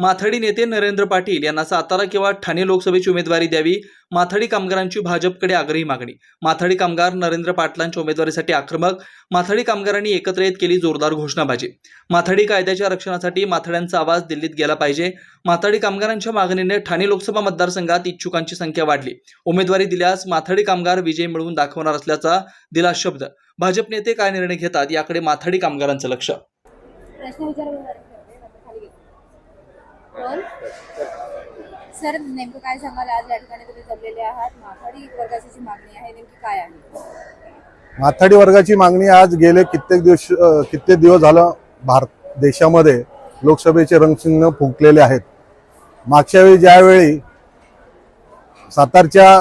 माथाडी नेते नरेंद्र पाटील यांना सातारा किंवा ठाणे लोकसभेची उमेदवारी द्यावी माथाडी कामगारांची भाजपकडे आग्रही मागणी. माथाडी कामगार नरेंद्र पाटलांच्या उमेदवारीसाठी आक्रमक माथाडी कामगारांनी एकत्र येत केली जोरदार घोषणाबाजी. माथाडी कायद्याच्या रक्षणासाठी माथाड्यांचा आवाज दिल्लीत गेला पाहिजे. माथाडी कामगारांच्या मागणीने ठाणे लोकसभा मतदारसंघात इच्छुकांची संख्या वाढली. उमेदवारी दिल्यास माथाडी कामगार विजय मिळवून दाखवणार असल्याचा दिला शब्द. भाजप नेते काय निर्णय घेतात याकडे माथाडी कामगारांचं लक्ष. सर नेमकं काय सांगाल? आज या ठिकाणी तुम्ही जमलेले आहात. माथाडी वर्गाची मागणी आहे. नेमकी काय आहे? माथाडी वर्गाची मागणी आज गेले कित्येक दिवस कित्येक दिवस झालं भारत देशामध्ये लोकसभेचे रंगचिन्ह फुंकलेले आहेत. मागच्या वेळी ज्यावेळी सातारच्या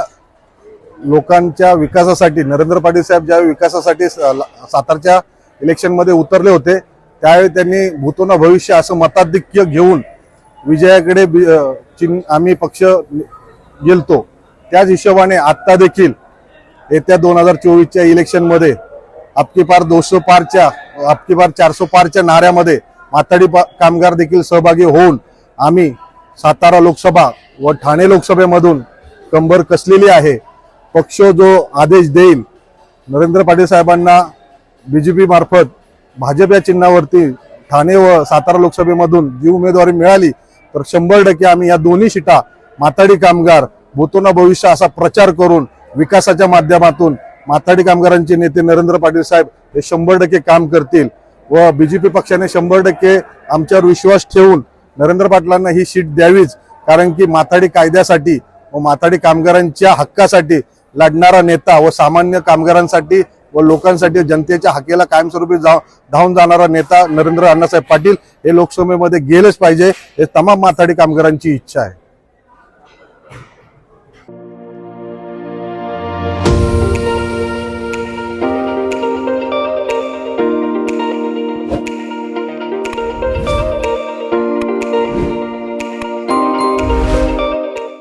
लोकांच्या विकासासाठी नरेंद्र पाटील साहेब ज्यावेळी विकासासाठी सातारच्या इलेक्शनमध्ये उतरले होते त्यावेळी त्यांनी भूतोना भविष्य असं मताधिक्य घेऊन विजयाकडे बी- चिन्ह आम्ही पक्ष गेलतो. त्याच हिशोबाने आत्ता देखील येत्या दोन हजार चोवीसच्या इलेक्शनमध्ये आपकी पार दोनशे पारच्या आपकी पार चारशे पारच्या नाऱ्यामध्ये माथाडी पा- कामगार देखील सहभागी होऊन आम्ही सातारा लोकसभा व ठाणे लोकसभेमधून कंबर कसलेली आहे पक्ष जो आदेश देईल नरेंद्र पाटील साहेबांना बी जे पी मार्फत भाजप या चिन्हावरती ठाणे व सातारा लोकसभेमधून जी उमेदवारी मिळाली तर शंभर टक्के आम्ही या दोन्ही शिटा माथाडी कामगार भूतोना भविष्य असा प्रचार करून विकासाच्या माध्यमातून माथाडी कामगारांचे नेते नरेंद्र पाटील साहेब हे शंभर टक्के काम करतील व बीजेपी पक्षाने शंभर टक्के आमच्यावर विश्वास ठेवून नरेंद्र पाटलांना ही सीट द्यावीच कारण की माथाडी कायद्यासाठी व माथाडी कामगारांच्या हक्कासाठी लढणारा नेता व सामान्य कामगारांसाठी व लोकांसाठी जनतेच्या हकेला कायमस्वरूपी जा धावून जाणारा नेता नरेंद्र अण्णासाहेब पाटील हे लोकसभेमध्ये गेलेच पाहिजे हे तमाम माथाडी कामगारांची इच्छा आहे.